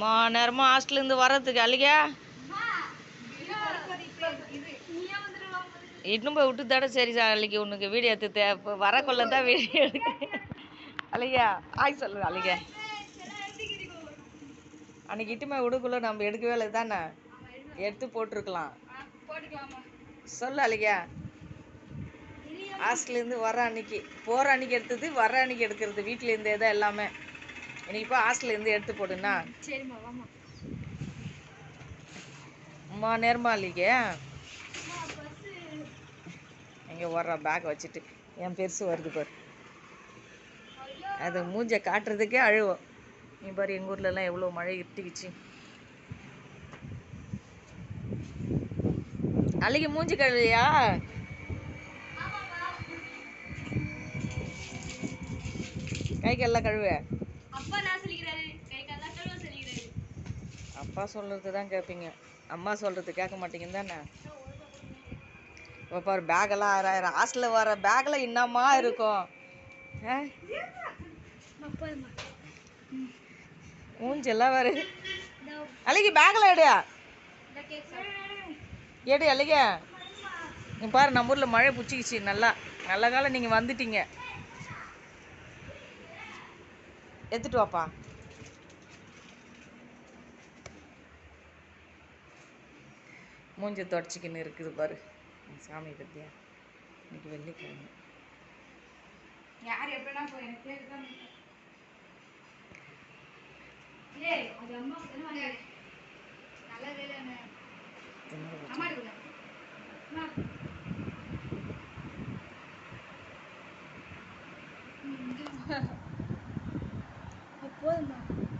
மா நேரமாக ஹாஸ்டல்லேருந்து வர்றதுக்கு அழிகா இன்னும் போய் விட்டு தாட சரி சார் அன்றைக்கி உனக்கு வீடியோ எடுத்து தே இப்போ வரக்குள்ள தான் வீடியோ எடுக்க. அழிகா ஆய் சொல்லு அழிகா. அன்னைக்கு இட்டுமே விடுக்குள்ள நம்ம எடுக்கவே இல்லை தானே எடுத்து போட்டிருக்கலாம். சொல்லு அழிகா ஹாஸ்டல்லேருந்து வர அன்னைக்கு போகிற அன்னைக்கு எடுத்தது வர அன்னைக்கு எடுக்கிறது வீட்டிலேருந்தே தான் எல்லாமே. இன்னைக்கு இப்போ ஹாஸ்டல்லேருந்து எடுத்து போடுண்ணா சரிம்மா வாமா அம்மா நேரமா அழிகே எங்கே வர்ற பேக் வச்சுட்டு. என் பெருசு வருது பாரு. அது மூஞ்ச காட்டுறதுக்கே அழுவோம். நீ பாரு எங்கள் ஊர்லலாம் எவ்வளோ மழை இருட்டிக்குச்சு. அழுகி மூஞ்சி கழுவியா? கை கால்லாம் கழுவு அப்பா சொல்கிறது தான் கேட்பீங்க அம்மா சொல்கிறது கேட்க மாட்டீங்கன்னு தானே? இப்போ பாரு பேக்கெல்லாம் ஆறாயிரம். ஹாஸ்டலில் வர பேக்கில் என்னம்மா இருக்கும்? ஊஞ்செல்லாம் மூஞ்செல்லாம் வேறு. அழகி பேக்கில் எடு எடு அழகிய? நீ பாரு நம்ம ஊரில் மழை பிடிச்சிக்கிச்சு. நல்லா நல்ல காலம் நீங்கள் வந்துட்டீங்க. எடுத்துட்டு வாப்பா. மூஞ்ச தொடச்சிக்கின்னு இருக்குது பாரு. சாமி பத்தியா? இன்னைக்கு வெள்ளிக்கிழமை. யார் எப்படின்னா போய்